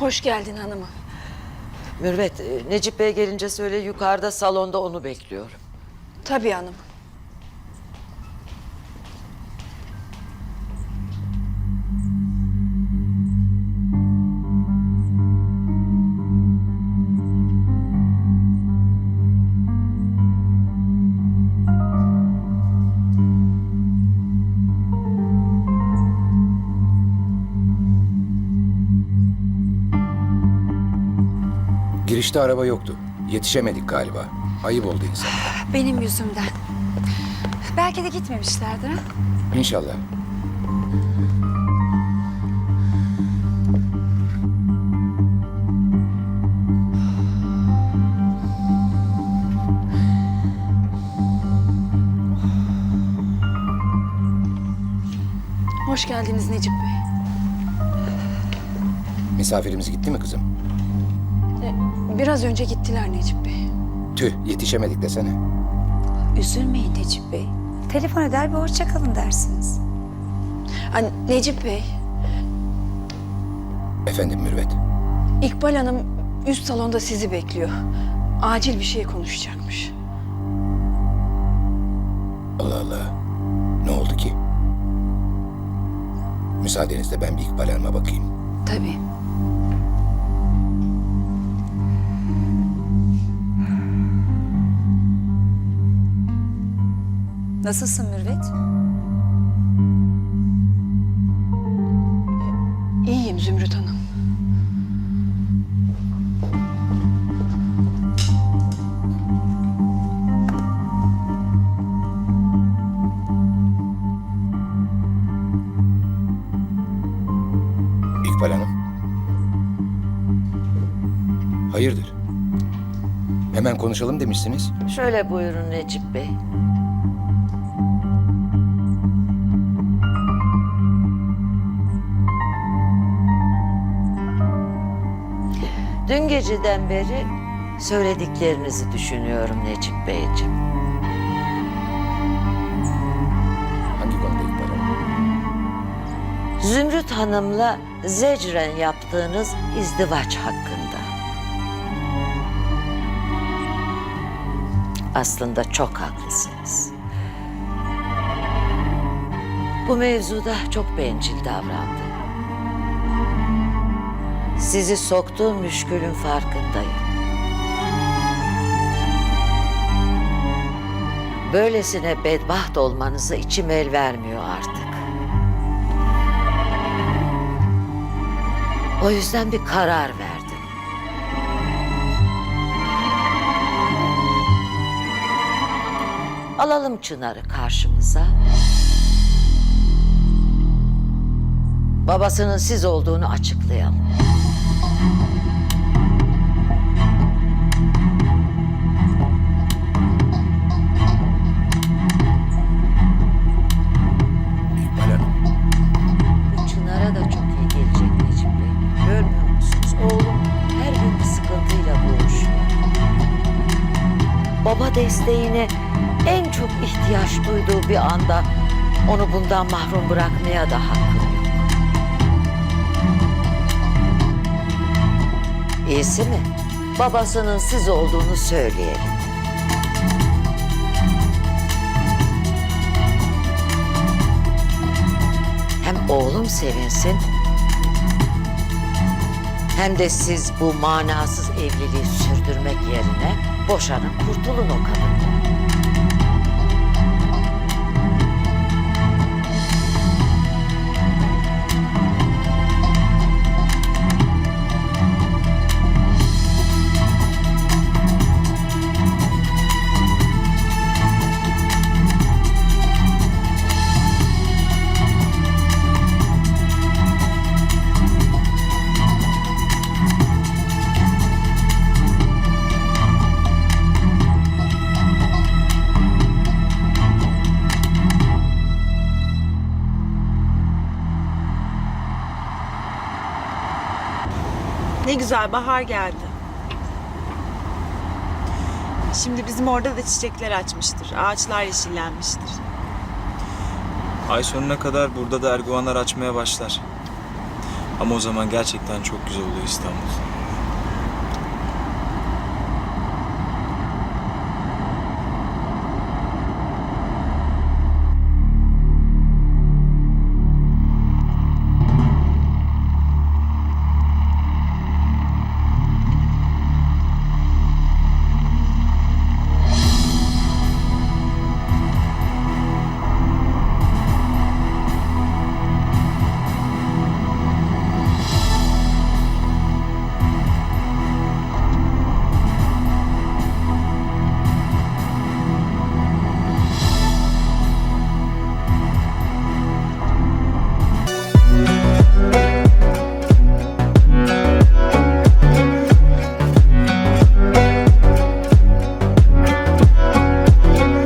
Hoş geldin hanımım. Mürvet, e, Necip Bey gelince söyle yukarıda salonda onu bekliyorum. Tabii hanım. Girişte araba yoktu. Yetişemedik galiba. Ayıp oldu insan. Benim yüzümden. Belki de gitmemişlerdir ha? İnşallah. Hoş geldiniz Necip Bey. Misafirimiz gitti mi kızım? Biraz önce gittiler Necip Bey. Tüh yetişemedik desene. Üzülmeyin Necip Bey. Telefon eder bir hoşça kalın dersiniz. Hani Necip Bey, Efendim Mürvet. İkbal Hanım üst salonda sizi bekliyor. Acil bir şey konuşacakmış. Allah Allah. Ne oldu ki? Müsaadenizle ben bir İkbal Hanım'a bakayım. Tabii. Nasılsın Mürvet? İyiyim Zümrüt Hanım. İkbal Hanım. Hayırdır? Hemen konuşalım demişsiniz. Şöyle buyurun Necip Bey. Dün geceden beri söylediklerinizi düşünüyorum Necip Beyciğim. Hangi konuda İkbal? Zümrüt Hanım'la zecren yaptığınız izdivaç hakkında. Aslında çok haklısınız. Bu mevzuda çok bencil davrandı. Sizi soktuğum müşkülün farkındayım. Böylesine bedbaht olmanıza içim el vermiyor artık. O yüzden bir karar verdim. Alalım Çınar'ı karşımıza. Babasının siz olduğunu açıklayalım. Desteğine en çok ihtiyaç duyduğu bir anda onu bundan mahrum bırakmaya da hakkım yok. İyisi mi? Babasının siz olduğunu söyleyelim. Hem oğlum sevinsin hem de siz bu manasız evliliği sürdürmek yerine boşanın kurtulun o kadından. Ne güzel bahar geldi. Şimdi bizim orada da çiçekler açmıştır. Ağaçlar yeşillenmiştir. Ay sonuna kadar burada da erguvanlar açmaya başlar. Ama o zaman gerçekten çok güzel oluyor İstanbul.